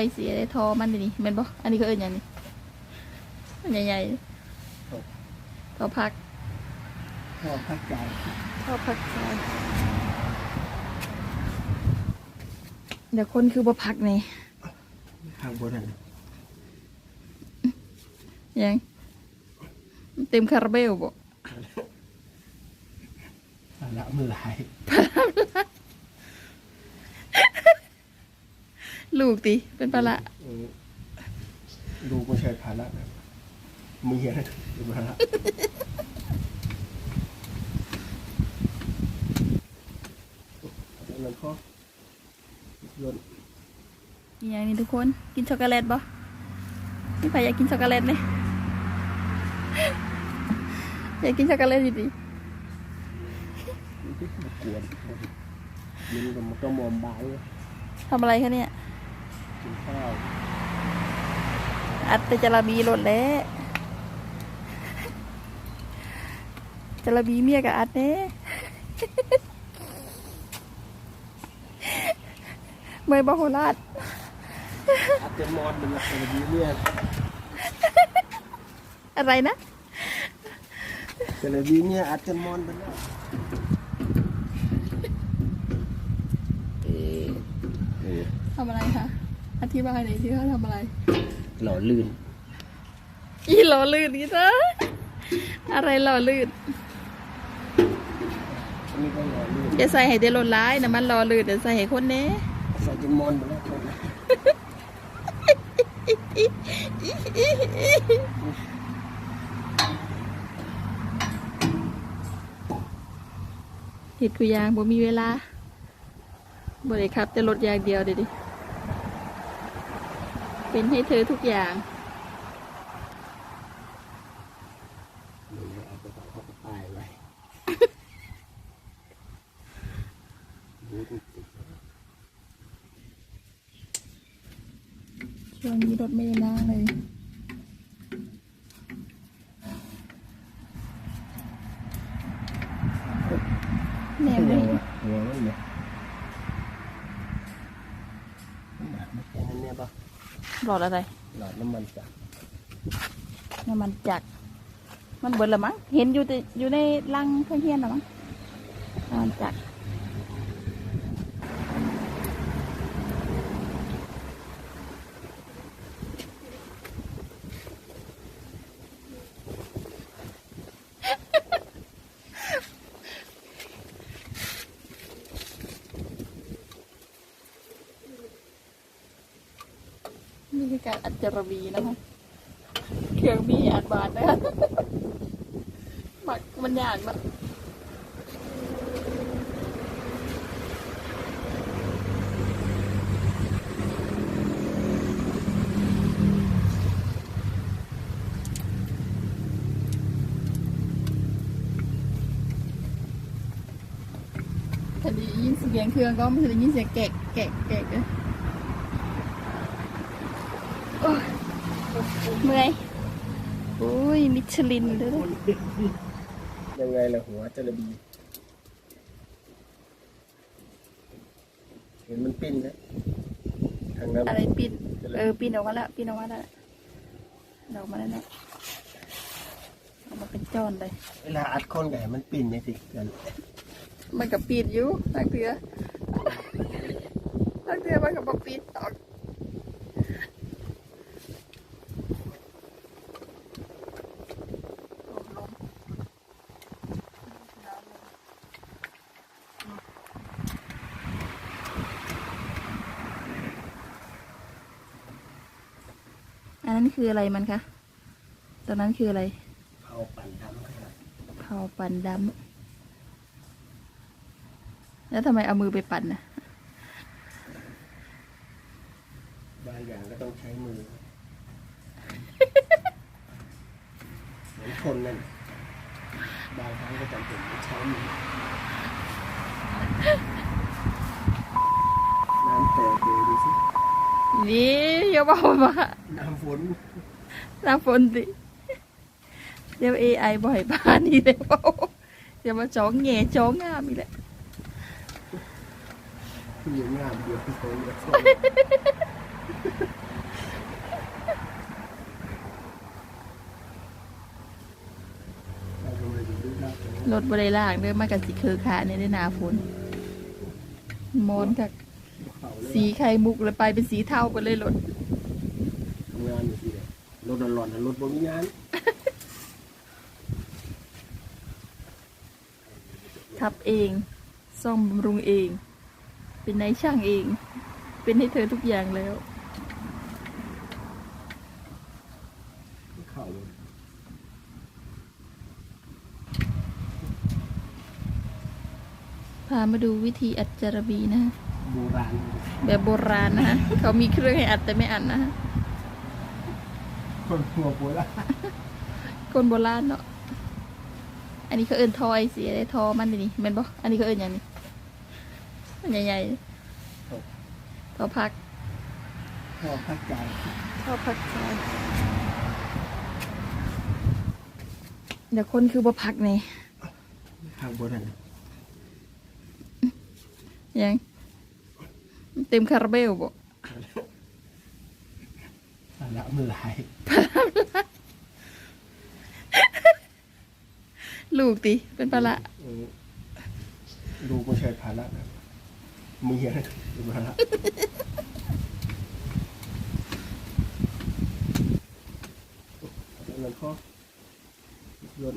ไปเสียได้ทอมันนี่แม่นบ่อันนี้ก็เอิ้นหยังนี่อันใหญ่ๆทอพักพ่อพักใจทอพักใจเดี๋ยวคนคือบ่พักนี่ข้างบนนั่นยังเต็มคาราเบลบ่ภาระมันหลายลู กติเป็นปลาละเออดูไม่ใช่ภาระนะเมียนะเป็นภาระอันนั้นพ่อรถอีหยังนี่ทุกคนกินช็อกโกแลตบ่นี่ใครอยากกินช็อกโกแลตไหมอยากกินช็อกโกแลตอยู่ดิมันที่มากวนมันก็มันก็มอมบายเลยทำอะไรคะเนี่ย กินข้าวอัดแต่จระบีหล่นแล้วจระบีเมียกับอัดเน่เมยบาโหราดอาจจะมอนเป็นลักษณะนี้เนี่ยอะไรนะแต่ละวีเนี่ยอาจจะมอนเป็นแล้วเออเออทำอะไรคะ อธิบายหน่อยสิเขาทำอะไร หล่อลื่น อีหล่อลื่นนี่จ้ะอะไรหล่อลื่นอันนี้ก็หล่อลื่นอย่าใส่ให้เดลนร้ายนะมันหล่อลื่นเดี๋ยวใส่ให้คนเน่ใส่จนมอนไปแล้วคนนะเห็ดกุยางบ่มีเวลาบ่ได้ครับ แต่รถอย่างเดียวเดี๋ยวดิ เป็นให้เธอทุกอย่างเดี๋ยวเอาไปต่อเขาก็ตายไว้ดูดิช่วงนี้รถไม่ได้นั่งเลยแหนมหัเลวยหัวมันเนี่ยหนักไม่เป็นอันเนี่ยปะ หลอดอะไร หลอดน้ำมันจักรน้ำมันจักรมันเบิดละมั้ง เห็นอยู่แต่อยู่ในรังเพื่อนเทียนละมั้งน้ำมันจักร คือการอัดจรบีนะคะเครื่องมีอัดบาดนะคะมักมันยากมากถ้าได้ยินเสียงเครื่องก็ไม่ได้ยินเสียงแกะแกะแกะเลย เมื่อยโอ้ยมิชลินเด้อยังไงล่ะหัวจระบีเห็นมันปิ้นนะทางนั้นอะไรปินเออปินออกมาแล้วปินออกมาแล้วดอกมาแล้วนะออกมาเป็นจอนเลย เวลาอัดคนไก่มันปิ้นไงสิกันมันกับปีนอยู่ตั้งเถือตั้งเถือมันกับบอกปีนออก นนั้นคืออะไรมันคะตอนนั้นคืออะไรเผาปั่นดำครับเผาปั่นดำแล้วทำไมเอามือไปปั่นนะบางอย่างก็ต้องใช้มือเหมือนคนนั่นบางครั้งก็จำเป็นต้องใช้มือน้ำแตกเลย ดูสินี่อย่าบอกมาน้ำฝนหน้าฝนสิเดี๋ยว AI บ่อยบ้านนี่เลยเปล่าเดี๋ยวมาจ้องแง่จ้องงามอีกแหละที่ยังงามเดียวที่เขาอยากใส่เราก็เลยดูได้แต่ว่ารถบริลากเด้อมากับสีเคอขาเนี่ยได้หนาฝนมอนกับเขาเลย สีไข่มุกเลยไปเป็นสีเทาไปเลยรถทำงานอยู่ที่ไหนรถร้อนๆรถบ่มีงานขับเอง ซ่อมบำรุงเอง เป็นนายช่างเอง เป็นให้เธอทุกอย่างแล้วเขาเลยพามาดูวิธีอัดจารบีนะฮะ โบราณ แบบโบราณนะฮะเขามีเครื่องให้อัดแต่ไม่อัดนะฮะคนหัวโบราณคนโบราณเนาะอันนี้เขาเอินทอยสีอะไรทอมันนี่แมันบ่อันนี้เขาเอินอย่างนี้อันใหญ่ๆทอพักพ่อพักใจทอพักใจเดี๋ยวคนคือบ่พักไงทางโบราณยัง เต็มคาราเบลบ่ภาระมันหลายลูกติเป็นปลาละเออดูไม่ใช่ภาระนะเมียเป็นภาระแล้วก็รถ